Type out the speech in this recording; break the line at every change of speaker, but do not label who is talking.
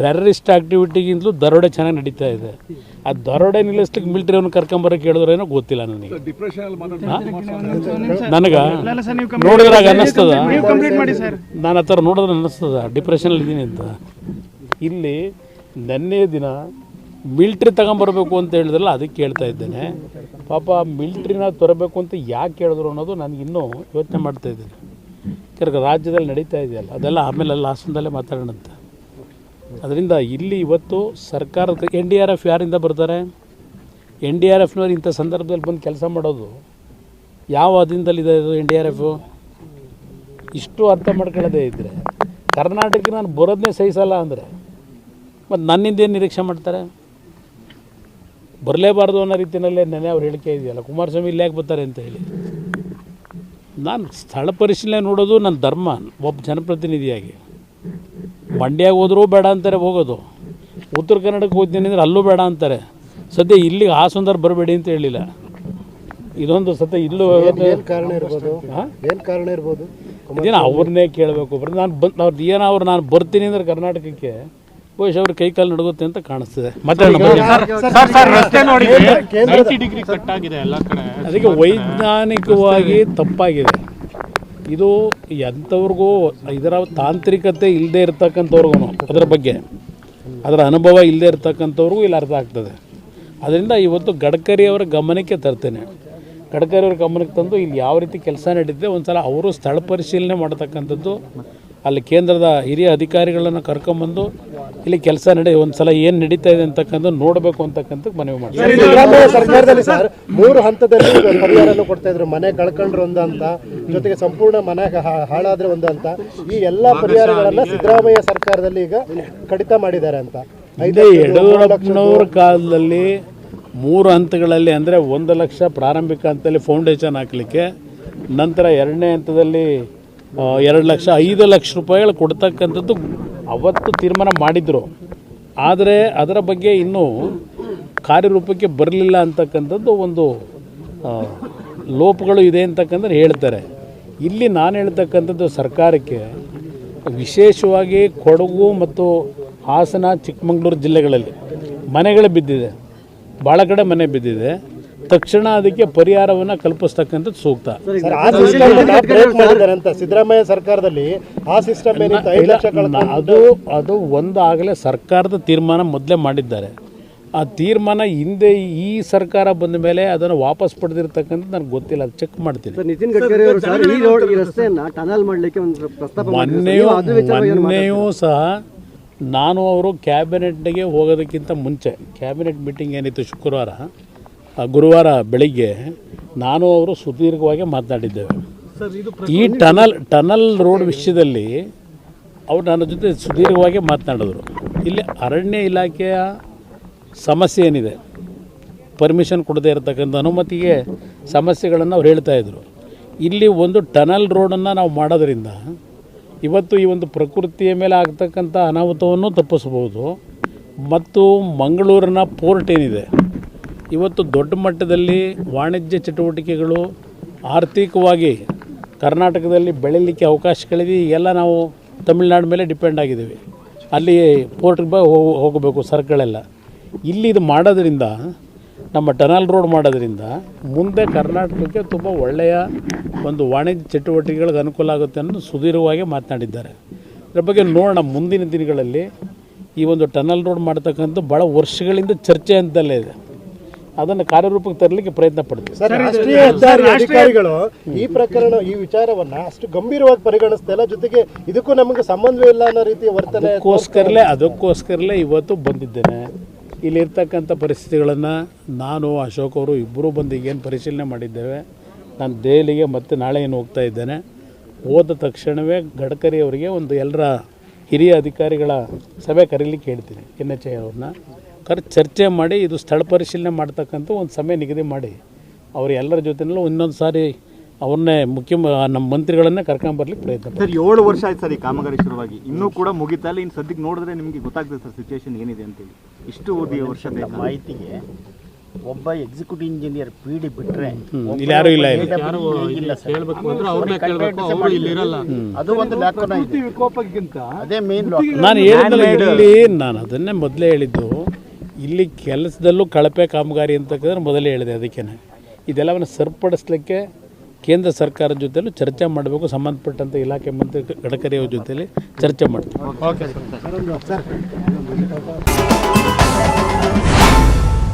Terrorist ಆಕ್ಟಿವಿಟಿಗಿಂತಲೂ ದರೋಡೆ ಚೆನ್ನಾಗಿ ನಡೀತಾ ಇದೆ. ಆ ದರೋಡೆ ನಿಲ್ಲಿಸ್ಲಿಕ್ಕೆ ಮಿಲಿಟರಿಯವ್ರನ್ನ ಕರ್ಕೊಂಬರಕ್ಕೆ ಹೇಳಿದ್ರೇನೋ ಗೊತ್ತಿಲ್ಲ ನನಗೆ. ನನಗೆ? ನೋಡಿದ್ರಾಗ ಅನ್ನಿಸ್ತದ? ನಾನು ಆ ಥರ ನೋಡಿದ್ರೆ ಅನ್ನಿಸ್ತದ? ಡಿಪ್ರೆಷನಲ್ಲಿ ಇದ್ದೀನಿ ಅಂತ. ಇಲ್ಲಿ ನೆನ್ನೆ ದಿನ ಮಿಲ್ಟ್ರಿ ತಗೊಂಬರ್ಬೇಕು ಅಂತ ಹೇಳಿದ್ರಲ್ಲ ಅದಕ್ಕೆ ಕೇಳ್ತಾ ಇದ್ದೇನೆ. ಪಾಪ ಮಿಲ್ಟ್ರಿನ ತರಬೇಕು ಅಂತ ಯಾಕೆ ಹೇಳಿದ್ರು ಅನ್ನೋದು ನನಗೆ ಇನ್ನೂ ಯೋಚನೆ ಮಾಡ್ತಾ ಇದ್ದೇನೆ. ಯಾಕಂದ್ರೆ ರಾಜ್ಯದಲ್ಲಿ ನಡೀತಾ ಇದೆಯಲ್ಲ ಅದೆಲ್ಲ ಆಮೇಲೆ ಲಾಸ್ಟದಲ್ಲೇ ಮಾತಾಡೋಣಂತ. ಅದರಿಂದ ಇಲ್ಲಿ ಇವತ್ತು ಸರ್ಕಾರದ ಎನ್ ಡಿ ಆರ್ ಎಫ್ ಯಾರಿಂದ ಬರ್ತಾರೆ? ಎನ್ ಡಿ ಆರ್ ಎಫ್ನವ್ರು ಇಂಥ ಸಂದರ್ಭದಲ್ಲಿ ಬಂದು ಕೆಲಸ ಮಾಡೋದು ಯಾವ ಅದಿಂದಲಿದೆ ಇದು ಎನ್ ಡಿ ಆರ್ ಎಫು ಇಷ್ಟು ಅರ್ಥ ಮಾಡ್ಕೊಳ್ಳೋದೇ ಇದ್ದರೆ ಕರ್ನಾಟಕಕ್ಕೆ ನಾನು ಬರೋದನ್ನೇ ಸಹಿಸಲ್ಲ ಅಂದರೆ ಮತ್ತು ನನ್ನಿಂದ ಏನು ನಿರೀಕ್ಷೆ ಮಾಡ್ತಾರೆ? ಬರಲೇಬಾರ್ದು ಅನ್ನೋ ರೀತಿಯಲ್ಲೇ ನೆನೆ ಅವ್ರು ಹೇಳಿಕೆ ಇದೆಯಲ್ಲ, ಕುಮಾರಸ್ವಾಮಿ ಇಲ್ಲಿ ಯಾಕೆ ಬರ್ತಾರೆ ಅಂತ ಹೇಳಿ. ನಾನು ಸ್ಥಳ ಪರಿಶೀಲನೆ ನೋಡೋದು ನನ್ನ ಧರ್ಮ, ಒಬ್ಬ ಜನಪ್ರತಿನಿಧಿಯಾಗಿ. ಮಂಡ್ಯಾಗ ಹೋದರೂ ಬೇಡ ಅಂತಾರೆ ಹೋಗೋದು. ಉತ್ತರ ಕನ್ನಡಕ್ಕೆ ಹೋಗ್ತೀನಿ ಅಂದರೆ ಅಲ್ಲೂ ಬೇಡ ಅಂತಾರೆ. ಸದ್ಯ ಇಲ್ಲಿಗೆ ಸುಂದರ ಬರಬೇಡಿ ಅಂತ ಹೇಳಿಲ್ಲ. ಇದೊಂದು ಸದ್ಯ ಇಲ್ಲೂ
ಏನ್ ಕಾರಣ ಇರ್ಬೋದು?
ಏನು
ಏನ್ ಕಾರಣ ಇರ್ಬೋದು?
ಏನು ಅವ್ರನ್ನೇ ಕೇಳಬೇಕು. ಬರೀ ನಾನು ಬಂದು ಅವ್ರು ಏನೋ ಅವ್ರು ನಾನು ಬರ್ತೀನಿ ಅಂದ್ರೆ ಕರ್ನಾಟಕಕ್ಕೆ ಬಹುಶಃ ಅವ್ರ ಕೈ ಕಾಲು ನಡುಗುತ್ತೆ ಅಂತ ಕಾಣಿಸ್ತದೆ. ಮತ್ತೆ
ಸರ್ ಸರ್ ರಸ್ತೆ ನೋಡಿ
ಕೇಂದ್ರದ
ಡಿಗ್ರಿ ಕಟ್ ಆಗಿದೆ ಎಲ್ಲ ಕಡೆ.
ಅದಕ್ಕೆ ವೈಜ್ಞಾನಿಕವಾಗಿ ತಪ್ಪಾಗಿದೆ. ಇದು ಎಂಥವ್ರಿಗೂ ಇದರ ತಾಂತ್ರಿಕತೆ ಇಲ್ಲದೆ ಇರ್ತಕ್ಕಂಥವ್ರಿಗೂ ಅದರ ಬಗ್ಗೆ. ಅದರ ಅನುಭವ ಇಲ್ಲದೆ ಇರ್ತಕ್ಕಂಥವ್ರಿಗೂ ಇಲ್ಲಿ ಅರ್ಥ ಆಗ್ತದೆ. ಅದರಿಂದ ಇವತ್ತು ಗಡ್ಕರಿ ಅವರ ಗಮನಕ್ಕೆ ತರ್ತೇನೆ. ಗಡ್ಕರಿ ಅವ್ರ ಗಮನಕ್ಕೆ ತಂದು ಇಲ್ಲಿ ಯಾವ ರೀತಿ ಕೆಲಸ ನಡೀತಿದೆ ಒಂದು ಸಲ ಅವರು ಸ್ಥಳ ಪರಿಶೀಲನೆ ಮಾಡತಕ್ಕಂಥದ್ದು, ಅಲ್ಲಿ ಕೇಂದ್ರದ ಹಿರಿಯ ಅಧಿಕಾರಿಗಳನ್ನು ಕರ್ಕೊಂಬಂದು ಇಲ್ಲಿ ಕೆಲಸ ನಡೆ ಒಂದ್ಸಲ ಏನು ನಡೀತಾ ಇದೆ ಅಂತಕ್ಕಂಥ ನೋಡಬೇಕು ಅಂತಕ್ಕಂಥ ಮನವಿ ಮಾಡ್ತಾರೆ.
ಸಿದ್ದರಾಮಯ್ಯ ಸರ್ಕಾರದಲ್ಲಿ ಸರ್ ಮೂರು ಹಂತದಲ್ಲಿ ಪರಿಹಾರನ ಕೊಡ್ತಾ ಇದ್ರು. ಮನೆ ಕಳ್ಕೊಂಡ್ರು ಒಂದು ಅಂತ ಜೊತೆಗೆ ಸಂಪೂರ್ಣ ಮನೆ ಹಾ- ಹಾಳಾದ್ರೆ ಒಂದು ಅಂತ ಈ ಎಲ್ಲಾ ಪರಿಹಾರಗಳನ್ನ ಸಿದ್ದರಾಮಯ್ಯ ಸರ್ಕಾರದಲ್ಲಿ ಈಗ ಕಡಿತ ಮಾಡಿದ್ದಾರೆ ಅಂತ.
ಇದೇ ಯಡಿಯೂರಪ್ಪನವ್ರ ಕಾಲದಲ್ಲಿ ಮೂರು ಹಂತಗಳಲ್ಲಿ ಅಂದರೆ ಒಂದು ಲಕ್ಷ ಪ್ರಾರಂಭಿಕ ಹಂತದಲ್ಲಿ ಫೌಂಡೇಶನ್ ಹಾಕಲಿಕ್ಕೆ ನಂತರ ಎರಡನೇ ಹಂತದಲ್ಲಿ ಎರಡು ಲಕ್ಷ ಐದು ಲಕ್ಷ ರೂಪಾಯಿಗಳು ಕೊಡ್ತಕ್ಕಂಥದ್ದು ಅವತ್ತು ತೀರ್ಮಾನ ಮಾಡಿದರು. ಆದರೆ ಅದರ ಬಗ್ಗೆ ಇನ್ನೂ ಕಾರ್ಯರೂಪಕ್ಕೆ ಬರಲಿಲ್ಲ ಅಂತಕ್ಕಂಥದ್ದು ಒಂದು ಲೋಪಗಳು ಇದೆ ಅಂತಕ್ಕಂಥದ್ದು ಹೇಳ್ತಾರೆ. ಇಲ್ಲಿ ನಾನು ಹೇಳ್ತಕ್ಕಂಥದ್ದು ಸರ್ಕಾರಕ್ಕೆ ವಿಶೇಷವಾಗಿ ಕೊಡಗು ಮತ್ತು ಹಾಸನ ಚಿಕ್ಕಮಗಳೂರು ಜಿಲ್ಲೆಗಳಲ್ಲಿ ಮನೆಗಳು ಬಿದ್ದಿದೆ. ಭಾಳ ಕಡೆ ಮನೆ ಬಿದ್ದಿದೆ. ತಕ್ಷಣ ಅದಕ್ಕೆ ಪರಿಹಾರವನ್ನು ಕಲ್ಪಿಸ್ತಕ್ಕಂಥದ್ದು ಸೂಕ್ತ.
ಸಿದ್ದರಾಮಯ್ಯ ಸರ್ಕಾರದಲ್ಲಿ ಆ ಸಿಸ್ಟಮ್
ಅದು ಅದು ಒಂದು ಆಗಲೇ ಸರ್ಕಾರದ ತೀರ್ಮಾನ ಮೊದಲೇ ಮಾಡಿದ್ದಾರೆ. ಆ ತೀರ್ಮಾನ ಹಿಂದೆ ಈ ಸರ್ಕಾರ ಬಂದ ಮೇಲೆ ಅದನ್ನು ವಾಪಸ್ ಪಡೆದಿರ್ತಕ್ಕಂಥದ್ದು ನನಗೆ ಗೊತ್ತಿಲ್ಲ ಅದು ಚೆಕ್ ಮಾಡ್ತೀನಿ.
ಸರ್ ನಿತಿನ್ ಗಡ್ಕರಿ ಅವರು ಸರ್ ಈ ರೋಡ್ ಈ ರಸ್ತೆಯನ್ನ ಟನಲ್ ಮಾಡಲಿಕ್ಕೆ ಒಂದು ಪ್ರಸ್ತಾಪ ಮಾಡಿದ್ರು. ಸರ್.
ಮೊನ್ನೆಯೂ ಮೊನ್ನೆಯೂ ಸಹ ನಾನು ಅವರು ಕ್ಯಾಬಿನೆಟ್ಗೆ ಹೋಗೋದಕ್ಕಿಂತ ಮುಂಚೆ ಕ್ಯಾಬಿನೆಟ್ ಮೀಟಿಂಗ್ ಏನಿತ್ತು ಶುಕ್ರವಾರ ಗುರುವಾರ ಬೆಳಿಗ್ಗೆ ನಾನು ಅವರು ಸುದೀರ್ಘವಾಗಿ ಮಾತನಾಡಿದ್ದೇವೆ. ಈ ಟನಲ್ ಟನಲ್ ರೋಡ್ ವಿಷಯದಲ್ಲಿ ಅವರು ನನ್ನ ಜೊತೆ ಸುದೀರ್ಘವಾಗಿ ಮಾತನಾಡಿದ್ರು. ಇಲ್ಲಿ ಅರಣ್ಯ ಇಲಾಖೆಯ ಸಮಸ್ಯೆ ಏನಿದೆ? ಪರ್ಮಿಷನ್ ಕೊಡದೇ ಇರತಕ್ಕಂಥ ಅನುಮತಿಗೆ ಸಮಸ್ಯೆಗಳನ್ನು ಅವ್ರು ಹೇಳ್ತಾ ಇದ್ದರು ಇಲ್ಲಿ ಒಂದು ಟನಲ್ ರೋಡನ್ನು ನಾವು ಮಾಡೋದರಿಂದ ಇವತ್ತು ಈ ಒಂದು ಪ್ರಕೃತಿಯ ಮೇಲೆ ಆಗ್ತಕ್ಕಂಥ ಅನಾಹುತವನ್ನು ತಪ್ಪಿಸ್ಬೋದು ಮತ್ತು ಮಂಗಳೂರಿನ ಪೋರ್ಟ್ ಏನಿದೆ? ಇವತ್ತು ದೊಡ್ಡ ಮಟ್ಟದಲ್ಲಿ ವಾಣಿಜ್ಯ ಚಟುವಟಿಕೆಗಳು ಆರ್ಥಿಕವಾಗಿ ಕರ್ನಾಟಕದಲ್ಲಿ ಬೆಳೀಲಿಕ್ಕೆ ಅವಕಾಶಗಳಿದೆ ಈಗೆಲ್ಲ ನಾವು ತಮಿಳ್ನಾಡು ಮೇಲೆ ಡಿಪೆಂಡ್ ಆಗಿದ್ದೀವಿ. ಅಲ್ಲಿ ಪೋರ್ಟ್ಗೆ ಹೋಗಬೇಕು ಸರ್ಕಳೆಲ್ಲ. ಇಲ್ಲಿ ಇದು ಮಾಡೋದ್ರಿಂದ, ನಮ್ಮ ಟನಲ್ ರೋಡ್ ಮಾಡೋದ್ರಿಂದ ಮುಂದೆ ಕರ್ನಾಟಕಕ್ಕೆ ತುಂಬ ಒಳ್ಳೆಯ ಒಂದು ವಾಣಿಜ್ಯ ಚಟುವಟಿಕೆಗಳಿಗೆ ಅನುಕೂಲ ಆಗುತ್ತೆ ಅನ್ನೋದು ಸುದೀರ್ಘವಾಗಿ ಮಾತನಾಡಿದ್ದಾರೆ. ಇದ್ರ ಬಗ್ಗೆ ನೋಡೋಣ ಮುಂದಿನ ದಿನಗಳಲ್ಲಿ ಈ ಒಂದು ಟನಲ್ ರೋಡ್ ಮಾಡ್ತಕ್ಕಂಥ ಭಾಳ ವರ್ಷಗಳಿಂದ ಚರ್ಚೆ ಅಂತಲೇ ಇದೆ. ಅದನ್ನು ಕಾರ್ಯರೂಪಕ್ಕೆ ತರಲಿಕ್ಕೆ ಪ್ರಯತ್ನ ಪಡ್ತೀವಿ.
ಸರ್ ರಾಷ್ಟ್ರೀಯ ಹೆದ್ದಾರಿ ಅಧಿಕಾರಿಗಳು ಈ ಪ್ರಕರಣ ಈ ವಿಚಾರವನ್ನ ಅಷ್ಟು ಗಂಭೀರವಾಗಿ ಪರಿಗಣಿಸ್ತಾ ಇಲ್ಲ. ಜೊತೆಗೆ ಇದಕ್ಕೂ ನಮಗೆ ಸಂಬಂಧವೇ ಇಲ್ಲ ಅನ್ನೋ ರೀತಿಯ ವರ್ತನೆ
ಅದಕ್ಕೋಸ್ಕರಲೇ ಅದಕ್ಕೋಸ್ಕರಲೇ ಇವತ್ತು ಬಂದಿದ್ದೇನೆ. ಇಲ್ಲಿರ್ತಕ್ಕಂಥ ಪರಿಸ್ಥಿತಿಗಳನ್ನು ನಾನು ಅಶೋಕ್ ಅವರು ಇಬ್ಬರೂ ಬಂದು ಈಗೇನು ಪರಿಶೀಲನೆ ಮಾಡಿದ್ದೇವೆ. ನಾನು ದೆಹಲಿಗೆ ಮತ್ತೆ ನಾಳೆ ಏನು ಹೋಗ್ತಾ ಇದ್ದೇನೆ. ಹೋದ ತಕ್ಷಣವೇ ಗಡ್ಕರಿ ಅವರಿಗೆ ಒಂದು ಎಲ್ಲರ ಹಿರಿಯ ಅಧಿಕಾರಿಗಳ ಸಭೆ ಕರೀಲಿಕ್ಕೆ ಹೇಳ್ತೀನಿ. ಎನ್ ಎಚ್ ಐ ಅವ್ರನ್ನ. ಕರ್ ಚರ್ಚೆ ಮಾಡಿ ಇದು ಸ್ಥಳ ಪರಿಶೀಲನೆ ಮಾಡ್ತಕ್ಕಂಥ ಒಂದು ಸಮಯ ನಿಗದಿ ಮಾಡಿ. ಅವ್ರು ಎಲ್ಲರ ಜೊತೆನಲ್ಲೂ ಇನ್ನೊಂದು ಸಾರಿ ಅವ್ರನ್ನೇ ಮುಖ್ಯ ನಮ್ಮ ಮಂತ್ರಿಗಳನ್ನೇ ಕರ್ಕೊಂಬರ್ಲಿಕ್ಕೆ ಪ್ರಯತ್ನ
ಸರ್ ಏಳು ವರ್ಷ ಆಯ್ತು ಸರ್ ಈ ಕಾಮಗಾರಿ ಶುರುವಾಗಿ. ಇನ್ನೂ ಕೂಡ ಮುಗಿತಾ ಇಲ್ಲ. ಇನ್ನು ಸದ್ಯಕ್ಕೆ ನೋಡಿದ್ರೆ ನಿಮಗೆ ಗೊತ್ತಾಗ್ತದೆ ಸರ್ ಸಿಚುವೇಶನ್ ಏನಿದೆ ಅಂತೇಳಿ. ಇಷ್ಟು ಓದಿ ವರ್ಷದ
ಮಾಹಿತಿಗೆ ಒಬ್ಬ ಎಕ್ಸಿಕ್ಯೂಟಿವ್ ಇಂಜಿನಿಯರ್ ಪಿ ಡಿ ಬಿಟ್ರೆ
ಇಲ್ಲಿ ಯಾರೂ ಇಲ್ಲ ಯಾರು
ಇಲ್ಲ
ಹೇಳಬೇಕು ಅಂದ್ರೆ ಅವ್ರನ್ನೇ ಕೇಳಬೇಕು. ಅವ್ರು ಇಲ್ಲಿ ಇರಲ್ಲ.
ಅದು ಒಂದು ಲ್ಯಾಕೋನ ಇದೆ ಅದೇ ಮೇನ್
ನಾನು ಹೇಳಿದ್ನಲ್ಲ ಇಲ್ಲಿ ನಾನು ಅದನ್ನೇ ಮೊದಲೇ ಹೇಳಿದ್ದು. ಇಲ್ಲಿ ಕೆಲಸದಲ್ಲೂ ಕಳಪೆ ಕಾಮಗಾರಿ ಅಂತಕ್ಕಂದ್ರೆ ಮೊದಲೇ ಹೇಳಿದೆ ಅದಕ್ಕೇ ಇದೆಲ್ಲವನ್ನು ಸರಿಪಡಿಸ್ಲಿಕ್ಕೆ ಕೇಂದ್ರ ಸರ್ಕಾರದ ಜೊತೆಲೂ ಚರ್ಚೆ ಮಾಡಬೇಕು ಸಂಬಂಧಪಟ್ಟಂಥ ಇಲಾಖೆ ಮಂತ್ರಿ ಗಡ್ಕರಿ ಅವ್ರ ಜೊತೆಲಿ ಚರ್ಚೆ ಮಾಡ್ತೀವಿ.